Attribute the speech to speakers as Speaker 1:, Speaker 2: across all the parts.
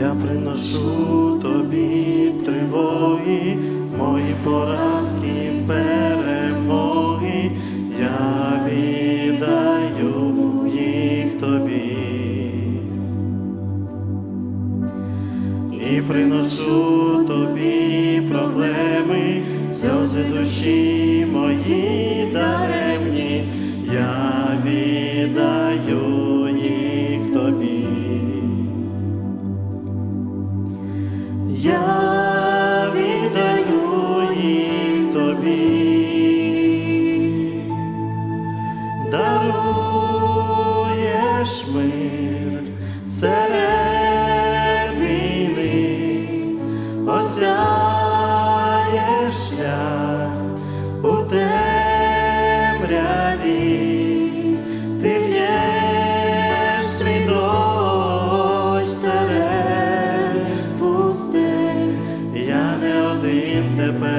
Speaker 1: я приношу тобі тривоги, мої поразки перемоги, я віддаю їх тобі. І приношу тобі проблеми, сльози душі мої. осяє шлях у темряві, ти лєш свій дощ серед пустель, я не один тепер.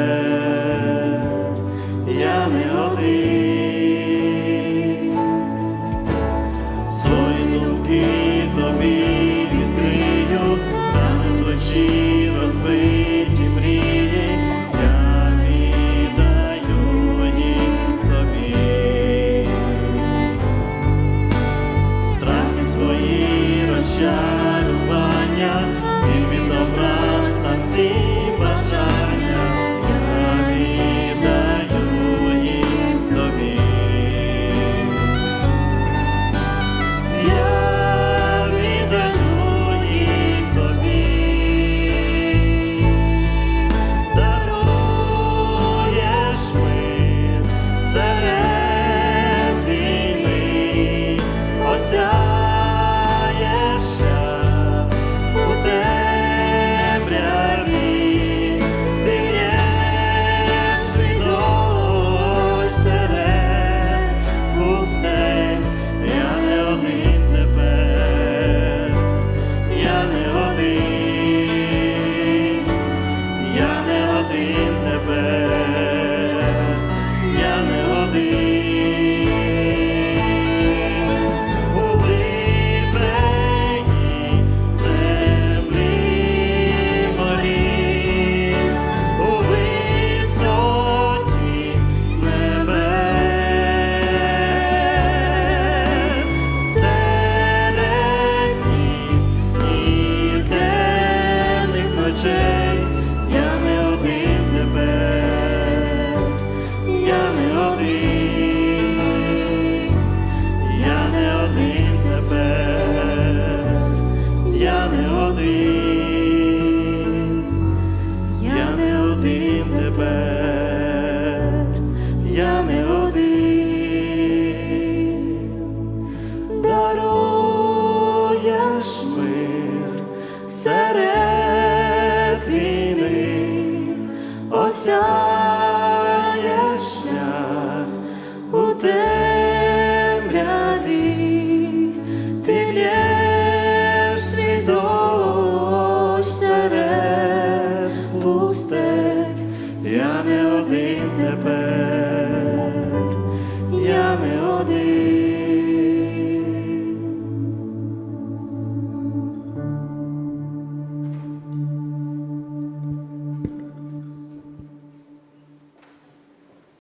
Speaker 1: я не один тепер.